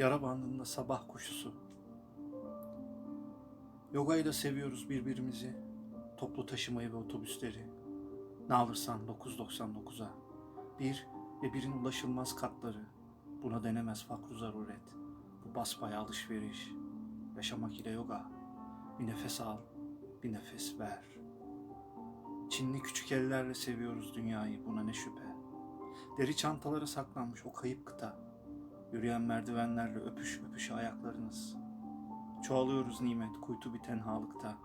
Yara bandında sabah koşusu. Yogayı da seviyoruz birbirimizi. Toplu taşımayı ve otobüsleri. Ne alırsan 9.99'a. Bir ve birin ulaşılmaz katları. Buna denemez fakru zaruret. Bu basbaya alışveriş. Yaşamak ile yoga. Bir nefes al, bir nefes ver. Çinli küçük ellerle seviyoruz dünyayı buna ne şüphe. Deri çantalara saklanmış o kayıp kıta. Yürüyen merdivenlerle öpüş öpüşe ayaklarınız. Çoğalıyoruz nimet kuytu bir tenhalıkta.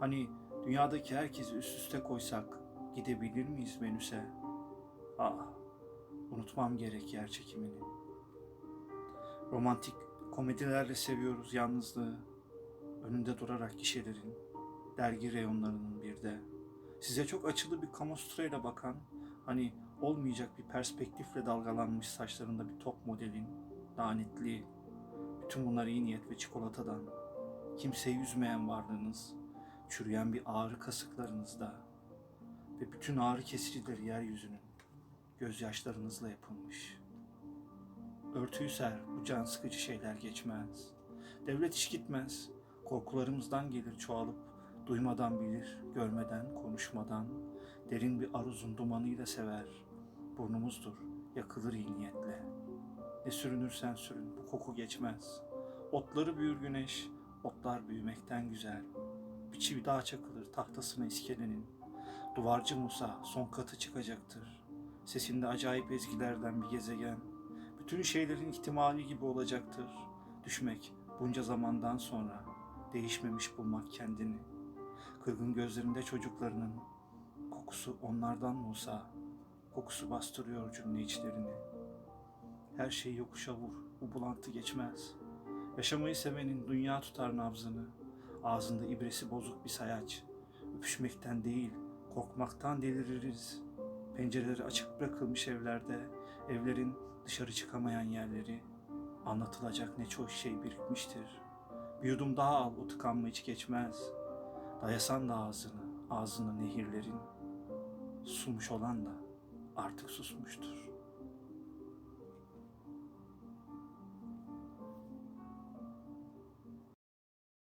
Hani dünyadaki herkesi üst üste koysak gidebilir miyiz Venüs'e? Ah, unutmam gerek yer çekimini. Romantik komedilerle seviyoruz yalnızlığı. Önünde durarak gişelerin, dergi reyonlarının bir de. Size çok açılı bir kamostrayla bakan, hani olmayacak bir perspektifle dalgalanmış saçlarında bir top modelin, lanetli. Bütün bunlar iyi niyet ve çikolatadan. Kimseyi üzmeyen varlığınız, çürüyen bir ağrı kasıklarınızda ve bütün ağrı kesicileri yeryüzünün gözyaşlarınızla yapılmış. Örtüyü ser, bu can sıkıcı şeyler geçmez. Devlet iş gitmez, korkularımızdan gelir çoğalıp, duymadan bilir, görmeden, konuşmadan, derin bir aruzun dumanıyla sever. Burnumuzdur, yakılır iyi niyetle. Ne sürünürsen sürün, bu koku geçmez. Otları büyür güneş, otlar büyümekten güzel. Bir çivi daha çakılır tahtasına iskelenin. Duvarcı Musa son katı çıkacaktır. Sesinde acayip ezgilerden bir gezegen. Bütün şeylerin ihtimali gibi olacaktır. Düşmek bunca zamandan sonra değişmemiş bulmak kendini. Kırgın gözlerinde çocuklarının kokusu onlardan Musa. Kokusu bastırıyor cümle içlerini. Her şeyi yokuşa vur, bu bulantı geçmez. Yaşamayı sevenin dünya tutar nabzını. Ağzında ibresi bozuk bir sayaç. Öpüşmekten değil, korkmaktan deliririz. Pencereleri açık bırakılmış evlerde, evlerin dışarı çıkamayan yerleri. Anlatılacak ne çok şey birikmiştir. Bir yudum daha al, o tıkanma hiç geçmez. Dayasan da ağzını, ağzını nehirlerin. Sumuş olan da artık susmuştur.''